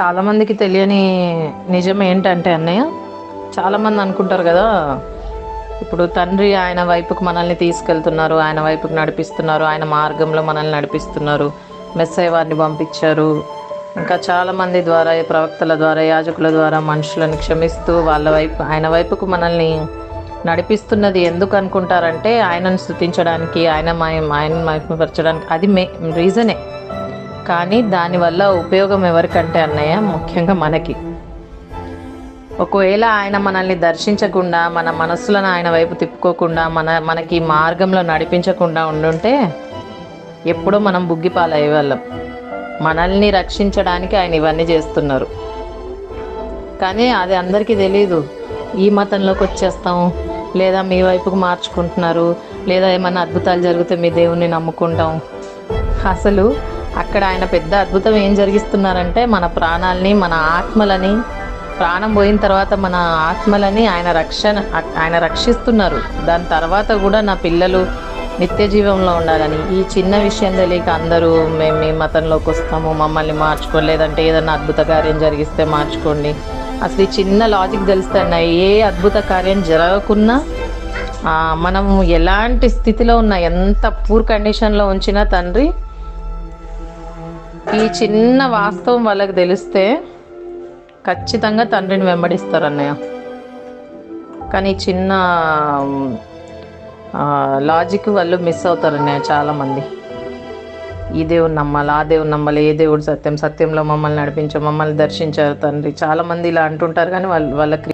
చాలామందికి తెలియని నిజం ఏంటంటే అన్నయ్య చాలామంది అనుకుంటారు కదా ఇప్పుడు తండ్రి ఆయన వైపుకు మనల్ని తీసుకెళ్తున్నారు ఆయన వైపుకు నడిపిస్తున్నారు ఆయన మార్గంలో మనల్ని నడిపిస్తున్నారు మెస్సై వారిని పంపించారు. ఇంకా చాలామంది ద్వారా ప్రవక్తల ద్వారా యాజకుల ద్వారా మనుషులను క్షమిస్తూ వాళ్ళ వైపు ఆయన వైపుకు మనల్ని నడిపిస్తున్నది ఎందుకు అనుకుంటారంటే ఆయనను స్థుతించడానికి ఆయన మహిమ ఆయనను మహిమపరచడానికి అది మే రీజనే కానీ దానివల్ల ఉపయోగం ఎవరికంటే అన్నయ్య? ముఖ్యంగా మనకి. ఒకవేళ ఆయన మనల్ని దర్శించకుండా మన మనస్సులను ఆయన వైపు తిప్పుకోకుండా మన మనకి మార్గంలో నడిపించకుండా ఉండుంటే ఎప్పుడో మనం బుగ్గిపాలయ్యే వాళ్ళం. మనల్ని రక్షించడానికి ఆయన ఇవన్నీ చేస్తున్నారు. కానీ అది అందరికీ తెలియదు ఈ మతంలోకి వచ్చేస్తాం లేదా మీ వైపుకు మార్చుకుంటున్నారు లేదా ఏమైనా అద్భుతాలు జరిగితే మీ దేవుణ్ణి నమ్ముకుంటాం. అసలు అక్కడ ఆయన పెద్ద అద్భుతం ఏం జరిగిస్తున్నారంటే మన ప్రాణాలని మన ఆత్మలని ప్రాణం పోయిన తర్వాత మన ఆత్మలని ఆయన రక్షణ ఆయన రక్షిస్తున్నారు. దాని తర్వాత కూడా నా పిల్లలు నిత్య జీవంలో ఉండాలని. ఈ చిన్న విషయం తెలియక అందరూ మేము మీ మతంలోకి వస్తాము మమ్మల్ని మార్చుకోండి లేదంటే ఏదైనా అద్భుత కార్యం జరిగిస్తే మార్చుకోండి. అసలు ఈ చిన్న లాజిక్ తెలిస్తే ఏ అద్భుత కార్యం జరగకున్నా మనం ఎలాంటి స్థితిలో ఉన్నా ఎంత పూర్ కండిషన్లో ఉంచినా తండ్రి ఈ చిన్న వాస్తవం వాళ్ళకి తెలిస్తే ఖచ్చితంగా తండ్రిని వెంబడిస్తారు అన్నయ్య. కానీ చిన్న లాజిక్ వాళ్ళు మిస్ అవుతారు అన్నయ్య చాలామంది. ఈ దేవుడు నమ్మాలి ఆ దేవుడు నమ్మాలి ఏ దేవుడు సత్యం సత్యంలో మమ్మల్ని నడిపించు మమ్మల్ని దర్శించారు తండ్రి. చాలామంది ఇలా అంటుంటారు కానీ వాళ్ళు వాళ్ళకి